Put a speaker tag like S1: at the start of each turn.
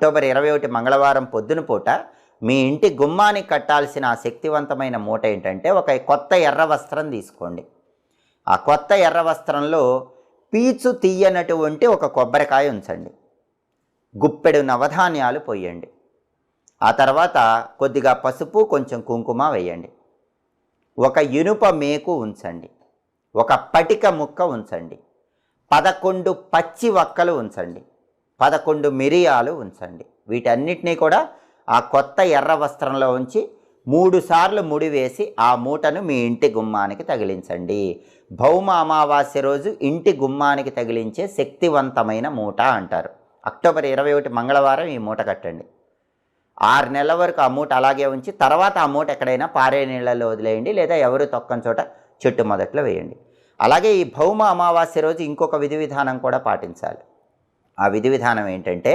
S1: October ఇరవై ఒకటి మంగళవారం పొద్దున పూట మీ ఇంటి గుమ్మానికి కట్టాల్సిన ఆ శక్తివంతమైన మూట ఏంటంటే ఒక కొత్త ఎర్ర వస్త్రం తీసుకోండి. ఆ కొత్త ఎర్ర వస్త్రంలో పీచు తీయనటువంటి ఒక కొబ్బరికాయ ఉంచండి. గుప్పెడు నవధాన్యాలు పోయండి. ఆ తర్వాత కొద్దిగా పసుపు కొంచెం కుంకుమ వేయండి. ఒక ఇనుప మేకు ఉంచండి. ఒక పటిక ముక్క ఉంచండి. పదకొండు పచ్చి వక్కలు ఉంచండి. పదకొండు మిరియాలు ఉంచండి. వీటన్నిటినీ కూడా ఆ కొత్త ఎర్ర వస్త్రంలో ఉంచి మూడు సార్లు ముడివేసి ఆ మూటను మీ ఇంటి గుమ్మానికి తగిలించండి. భౌమ అమావాస్య రోజు ఇంటి గుమ్మానికి తగిలించే శక్తివంతమైన మూట అంటారు. అక్టోబర్ ఇరవై ఒకటి మంగళవారం ఈ మూట కట్టండి. ఆరు నెలల వరకు ఆ మూట అలాగే ఉంచి తర్వాత ఆ మూట ఎక్కడైనా పారే నీళ్ళలో వదిలేయండి లేదా ఎవరు తొక్కని చోట చెట్టు మొదట్లో వేయండి. అలాగే ఈ భౌమ అమావాస్య రోజు ఇంకొక విధి విధానం కూడా పాటించాలి. ఆ విధి విధానం ఏంటంటే